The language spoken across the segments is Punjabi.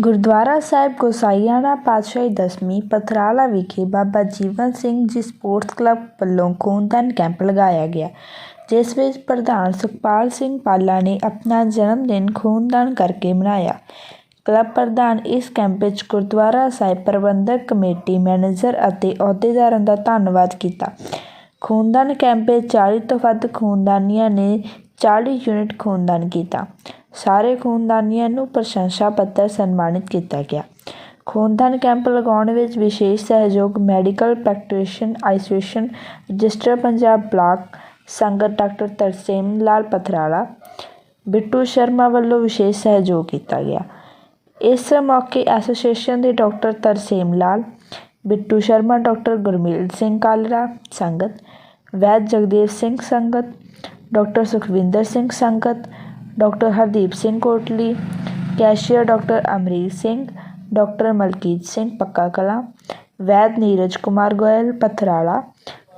ਗੁਰਦੁਆਰਾ ਸਾਹਿਬ ਗੋਸਾਈਆਣਾ ਪਾਤਸ਼ਾਹੀ ਦਸਵੀਂ ਪਥਰਾਲਾ ਵਿਖੇ ਬਾਬਾ ਜੀਵਨ ਸਿੰਘ ਜੀ ਸਪੋਰਟਸ ਕਲੱਬ ਵੱਲੋਂ ਖੂਨਦਾਨ ਕੈਂਪ ਲਗਾਇਆ ਗਿਆ, ਜਿਸ ਵਿੱਚ ਪ੍ਰਧਾਨ ਸੁਖਪਾਲ ਸਿੰਘ ਪਾਲਾ ਨੇ ਆਪਣਾ ਜਨਮ ਦਿਨ ਖੂਨਦਾਨ ਕਰਕੇ ਮਨਾਇਆ। ਕਲੱਬ ਪ੍ਰਧਾਨ ਇਸ ਕੈਂਪ ਵਿੱਚ ਗੁਰਦੁਆਰਾ ਸਾਹਿਬ ਪ੍ਰਬੰਧਕ ਕਮੇਟੀ ਮੈਨੇਜਰ ਅਤੇ ਅਹੁਦੇਦਾਰਾਂ ਦਾ ਧੰਨਵਾਦ ਕੀਤਾ। ਖੂਨਦਾਨ ਕੈਂਪ ਵਿੱਚ 40 ਤੋਂ ਵੱਧ ਖੂਨਦਾਨੀਆਂ ਨੇ 40 ਯੂਨਿਟ ਖੂਨਦਾਨ ਕੀਤਾ। ਸਾਰੇ ਖੂਨਦਾਨੀਆਂ ਨੂੰ ਪ੍ਰਸ਼ੰਸਾ ਪੱਤਰ ਸਨਮਾਨਿਤ ਕੀਤਾ ਗਿਆ। ਖੂਨਦਾਨ ਕੈਂਪ ਲਗਾਉਣ ਵਿੱਚ ਵਿਸ਼ੇਸ਼ ਸਹਿਯੋਗ medical practitioner association register Punjab block Sangat doctor Tarsem Lal Pathrala, Bittu Sharma ਵੱਲੋਂ ਵਿਸ਼ੇਸ਼ ਸਹਿਯੋਗ ਕੀਤਾ ਗਿਆ। ਇਸ ਮੌਕੇ ਐਸੋਸੀਏਸ਼ਨ ਦੇ ਡਾਕਟਰ ਤਰਸੇਮ ਲਾਲ, ਬਿੱਟੂ ਸ਼ਰਮਾ ਡਾਕਟਰ ਗੁਰਮੀਲ ਸਿੰਘ ਕਾਲਰਾ ਸੰਗਤ, ਵੈਦ Jagdev Singh Sangat, doctor Sukhwinder Singh Sangat doctor Hardeep Singh Kotli, cashier doctor Amrik Singh, doctor Malkit Singh Pakka Kalan, ਵੈਦ ਨੀਰਜ ਕੁਮਾਰ ਗੋਇਲ ਪਥਰਾਲਾ,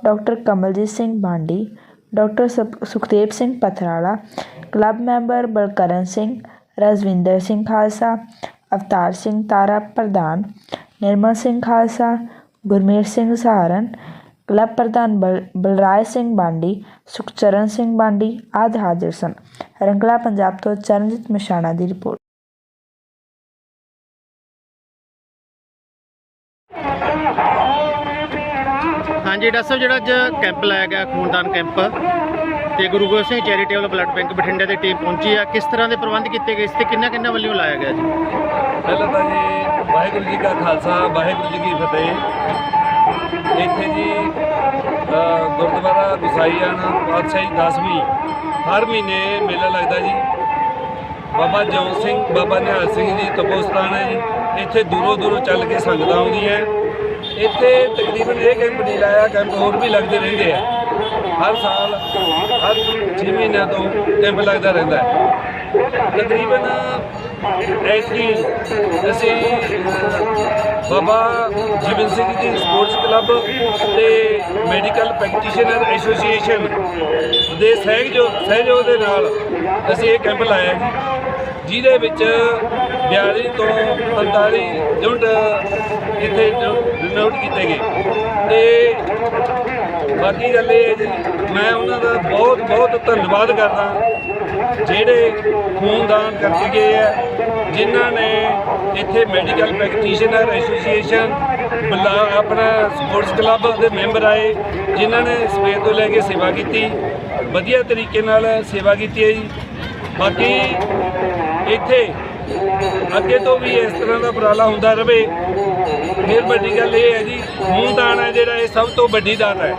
ਡਾਕਟਰ ਕਮਲਜੀਤ ਸਿੰਘ ਬਾਂਡੀ, ਡਾਕਟਰ ਸੁਖ- ਸੁਖਦੇਵ ਸਿੰਘ ਪਥਰਾਲਾ, ਕਲੱਬ ਮੈਂਬਰ ਬਲਕਰਨ ਸਿੰਘ ਰਜਵਿੰਦਰ ਸਿੰਘ ਖਾਲਸਾ, ਅਵਤਾਰ ਸਿੰਘ ਤਾਰਾ ਪ੍ਰਧਾਨ, ਨਿਰਮਲ ਸਿੰਘ ਖਾਲਸਾ ਗੁਰਮੇਰ ਸਿੰਘ ਸਹਾਰਨ ਕਲੱਬ ਪ੍ਰਧਾਨ ਬਲ ਬਲਰਾਜ ਸਿੰਘ ਬਾਂਡੀ ਸੁਖਚਰਨ ਸਿੰਘ ਬਾਂਡੀ ਆਦਿ ਹਾਜ਼ਰ ਸਨ। ਰੰਗਲਾ ਪੰਜਾਬ ਤੋਂ ਚਰਨਜੀਤ ਮਸ਼ਾਣਾ ਦੀ ਰਿਪੋਰਟ। ਹਾਂਜੀ ਡਾਕਟਰ ਸਾਹਿਬ ਜਿਹੜਾ ਅੱਜ ਕੈਂਪ ਲਾਇਆ ਗਿਆ ਖੂਨਦਾਨ ਕੈਂਪ ਤੇ Guru Gobind Singh charitable blood bank ਬਠਿੰਡੇ ਦੀ ਟੀਮ ਪਹੁੰਚੀ ਆ। ਕਿਸ ਤਰ੍ਹਾਂ ਦੇ ਪ੍ਰਬੰਧ ਕੀਤੇ ਗਏ ਇਸ ਤੇ ਕਿੰਨਾ ਕਿੰਨਾ ਵੱਲੋਂ ਲਾਇਆ ਗਿਆ ਜੀ? ਪਹਿਲਾਂ ਤਾਂ ਜੀ ਵਾਹਿਗੁਰੂ ਜੀ ਕਾ ਖਾਲਸਾ ਵਾਹਿਗੁਰੂ ਜੀ ਕੀ ਫਤਿਹ। ਇੱਥੇ ਜੀ ਅ, ਗੁਰਦੁਆਰਾ ਗੁਸਾਈਆਣਾ ਪਾਤਸ਼ਾਹੀ ਦਸਵੀਂ ਹਰ ਮਹੀਨੇ ਮੇਲਾ ਲੱਗਦਾ ਜੀ। ਬਾਬਾ ਜੌਨ ਸਿੰਘ ਬਾਬਾ ਨਿਹਾਲ ਸਿੰਘ ਜੀ ਤਪੋਸਤਾਨ ਹੈ ਜੀ। ਇੱਥੇ ਦੂਰੋਂ ਦੂਰੋਂ ਚੱਲ ਕੇ ਸੰਗਤਾਂ ਆਉਂਦੀਆਂ ਇੱਥੇ ਤਕਰੀਬਨ ਇਹ ਕੈਂਪ ਨਹੀਂ ਲਾਇਆ ਕੈਂਪ ਹੋਰ ਵੀ ਲੱਗਦੇ ਰਹਿੰਦੇ ਆ। ਹਰ ਸਾਲ ਹਰ 6 ਮਹੀਨਿਆਂ ਤੋਂ ਕੈਂਪ ਲੱਗਦਾ ਰਹਿੰਦਾ ਹੈ। ਤਕਰੀਬਨ ਐਤਕੀ ਅਸੀਂ, ਬਾਬਾ ਜੀਵਨ ਸਿੰਘ ਜੀ ਸਪੋਰਟਸ ਕਲੱਬ ਤੇ ਮੈਡੀਕਲ ਪ੍ਰੈਕਟੀਸ਼ਨਰ ਐਸੋਸੀਏਸ਼ਨ ਦੇ ਸਹਿਯੋਗ ਸਹਿਯੋਗ ਦੇ ਨਾਲ ਅਸੀਂ ਇਹ ਕੈਂਪ ਲਾਇਆ ਜਿਹਦੇ ਵਿੱਚ 42 ਤੋਂ 45 ਯੂਨਿਟ ਇੱਥੇ ਨੋਟ ਕੀਤੇ ਗਏ। ਤੇ ਬਾਕੀ ਗੱਲ ਇਹ ਹੈ ਜੀ, ਮੈਂ ਉਹਨਾਂ ਦਾ ਬਹੁਤ ਬਹੁਤ ਧੰਨਵਾਦ ਕਰਦਾ। ਜਿਹੜੇ ਖੂਨਦਾਨ ਕਰਕੇ ਗਏ ਆ, ਜਿਨ੍ਹਾਂ ਨੇ ਇੱਥੇ ਮੈਡੀਕਲ ਪ੍ਰੈਕਟੀਸ਼ਨਰ ਐਸੋਸੀਏਸ਼ਨ, ਬਲਾ, ਆਪਣਾ ਸਪੋਰਟਸ ਕਲੱਬ ਦੇ ਮੈਂਬਰ ਆਏ, ਜਿਨ੍ਹਾਂ ਨੇ ਸਵੇਰ ਤੋਂ ਲੈ ਕੇ ਸੇਵਾ ਕੀਤੀ। ਵਧੀਆ ਤਰੀਕੇ ਨਾਲ ਸੇਵਾ ਕੀਤੀ ਹੈ ਜੀ। ਬਾਕੀ ਇੱਥੇ ਅੱਗੇ ਤੋਂ ਵੀ ਇਸ ਤਰ੍ਹਾਂ ਦਾ ਉਪਰਾਲਾ ਹੁੰਦਾ ਰਹੇ ਫਿਰ ਵੱਡੀ ਗੱਲ ਇਹ ਹੈ ਜੀ, ਖੂਨਦਾਨ ਹੈ ਜਿਹੜਾ, ਇਹ ਸਭ ਤੋਂ ਵੱਡੀ ਦਾਨ ਹੈ।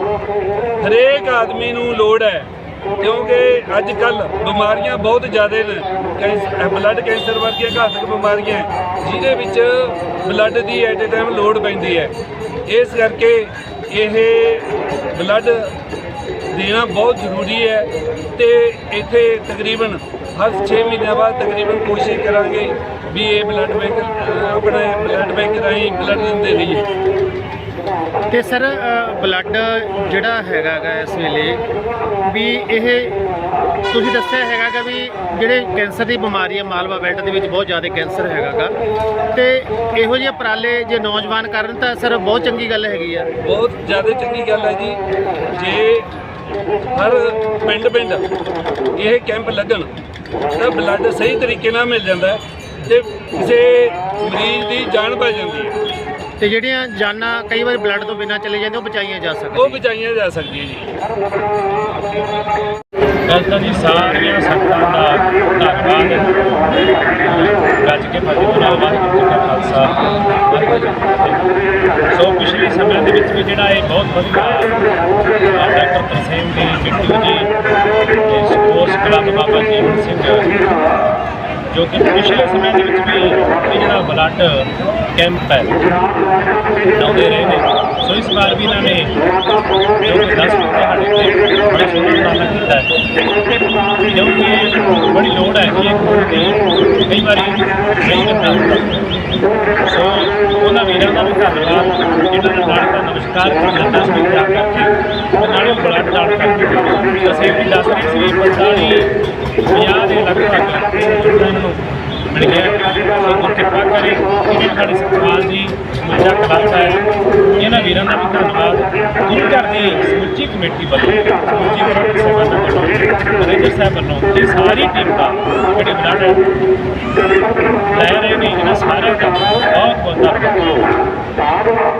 ਹਰੇਕ ਆਦਮੀ ਨੂੰ ਲੋੜ ਹੈ। ਕਿਉਂਕਿ ਅੱਜ ਕੱਲ ਬਿਮਾਰੀਆਂ ਬਹੁਤ ਜ਼ਿਆਦਾ ਨੇ। ਕੈਂਸ- ਬਲੱਡ ਕੈਂਸਰ ਵਰਗੀਆਂ ਘਾਤਕ ਬਿਮਾਰੀਆਂ ਜਿਹਦੇ ਵਿੱਚ ਬਲੱਡ ਦੀ ਐਟ ਏ ਟਾਈਮ ਲੋੜ ਪੈਂਦੀ ਹੈ। ਇਸ ਕਰਕੇ ਇਹ ਬਲੱਡ ਦੇਣਾ ਬਹੁਤ ਜ਼ਰੂਰੀ ਹੈ ਤੇ ਇੱਥੇ ਤਕਰੀਬਨ ਹਰ 6 ਮਹੀਨਿਆਂ ਬਾਅਦ ਤਕਰੀਬਨ ਕੋਸ਼ਿਸ਼ ਕਰਾਂਗੇ ਵੀ ਇਹ ਬਲੱਡ ਬੈਂਕ ਅਹ, ਬਲੱਡ ਬੈਂਕ ਰਾਹੀਂ ਬਲੱਡ ਦਿੰਦੇ ਰਹੀਏ। ਤੇ ਸਰ ਬਲੱਡ ਜਿਹੜਾ ਹੈਗਾ ਗਾ ਇਸ ਵੇਲੇ, ਵੀ ਇਹ ਤੁਸੀਂ ਦੱਸਿਆ ਹੈਗਾ ਗਾ ਵੀ ਜਿਹੜੇ ਕੈਂਸਰ ਦੀ ਬਿਮਾਰੀ ਹੈ ਮਾਲਵਾ ਬੈਲਟ ਦੇ ਵਿੱਚ ਬਹੁਤ ਜ਼ਿਆਦਾ ਕੈਂਸਰ ਹੈਗਾ ਗਾ। ਤੇ ਇਹੋ ਜਿਹੇ ਉਪਰਾਲੇ ਜੇ ਨੌਜਵਾਨ ਕਰਨ ਤਾਂ ਸਰ ਬਹੁਤ ਚੰਗੀ ਗੱਲ ਹੈਗੀ ਆ। ਬਹੁਤ ਜ਼ਿਆਦਾ ਚੰਗੀ ਗੱਲ ਹੈ ਜੀ। ਜੇ ਹਰ ਪਿੰਡ ਪਿੰਡ ਇਹ ਕੈਂਪ ਲੱਗਣ, ਤਾਂ ਬਲੱਡ ਸਹੀ ਤਰੀਕੇ ਨਾਲ ਮਿਲ ਜਾਂਦਾ ਹੈ ਤੇ ਕਿਸੇ ਮਰੀਜ਼ ਦੀ ਜਾਨ ਬਚ ਜਾਂਦੀ ਹੈ। ਤੇ ਜਿਹੜੀਆਂ ਜਾਨਾਂ ਕਈ ਵਾਰ ਬਲੱਡ ਤੋਂ ਬਿਨਾਂ ਚਲੇ ਜਾਂਦੇ ਉਹ ਬਚਾਈਆਂ ਜਾ ਉਹ ਸਕਦੀਆਂ ਬਚਾਈਆਂ ਜਾ ਸਕਦੀਆਂ ਜੀ। ਪਹਿਲਾਂ ਤਾਂ ਜੀ ਸਾਰੀਆਂ ਸੰਗਤਾਂ ਦਾ ਧੰਨਵਾਦ। ਗੱਜ ਕੇ ਫਤਿਹ ਬੁਲਾਓ ਵਾਹਿਗੁਰੂ ਜੀ ਕਾ ਖਾਲਸਾ। ਵਾਹਿਗੁਰੂ ਜੀ ਕੀ ਫਤਿਹ ਸੋ ਪਿਛਲੇ ਸਮੇਂ ਦੇ ਵਿੱਚ ਵੀ ਜਿਹੜਾ ਇਹ ਬਹੁਤ ਵਧੀਆ ਡਾਕਟਰ ਤਰਸੇਮ ਜੀ ਬਿੱਟੂ ਜੀ, ਤੇ ਸਪੋਰਟਸ ਕਲੱਬ ਬਾਬਾ ਜੀਵਨ ਸਿੰਘ ਜੋ ਕਿ ਪਿਛਲੇ ਸਮੇਂ ਦੇ ਵਿੱਚ ਵੀ ਇਹ ਜਿਹੜਾ ਬਲੱਡ ਕੈਂਪ ਹੈ ਲਾਉਂਦੇ ਰਹੇ ਨੇ। ਸੋ ਇਸ ਵਾਰ ਵੀ ਇਹਨਾਂ ਨੇ ਜੋ ਕਿ 10 ਦਿਹਾੜੇ ਤੇ ਬੜਾ ਸੋਹਣਾ ਉਪਰਾਲਾ ਕੀਤਾ ਹੈ। ਕਿਉਂਕਿ ਬੜੀ ਲੋੜ ਹੈ ਕਿ ਖੂਨ ਕਈ ਵਾਰੀ ਨਹੀਂ ਮਿਲਦਾ ਸੋ ਉਹਨਾਂ ਵੀਰਾਂ ਦਾ ਵੀ ਧੰਨਵਾਦ। ਜਿਨ੍ਹਾਂ ਨਾਲ ਦਾ ਨਮਸਕਾਰ ਕੀਤਾ, ਦਸ ਮਿੰਟ ਕਰਕੇ ਕਰਕੇ ਵੀ ਦੱਸ ਰਹੇ ਸੀ 45 50 ਦੇ ਲਗਭਗ ਇਹਨਾਂ ਨੂੰ ਮਿਲ ਗਿਆ। ਸੋ ਕਿਰਪਾ ਕਰੇ ਜਿਵੇਂ ਸਾਡੇ ਸਤਪਾਲ ਜੀ ਸਮੁੱਚਾ ਕਲੱਬ ਹੈ ਇਹਨਾਂ ਵੀਰਾਂ ਦਾ ਵੀ ਧੰਨਵਾਦ। ਗੁਰੂ ਘਰ ਦੀ ਸਮੁੱਚੀ ਕਮੇਟੀ ਵੱਲੋਂ, ਸਮੁੱਚੀ ਪ੍ਰਬੰਧਕ ਸਭਾ ਵੱਲੋਂ, ਮੈਨੇਜਰ ਸਾਹਿਬ ਵੱਲੋਂ ਇਹ ਸਾਰੀ ਟੀਮ ਦਾ ਜਿਹੜੀ ਬਲੱਡ ਲੈ ਰਹੇ ਨੇ ਇਹਨਾਂ ਸਾਰਿਆਂ ਦਾ ਬਹੁਤ ਬਹੁਤ ਧੰਨਵਾਦ।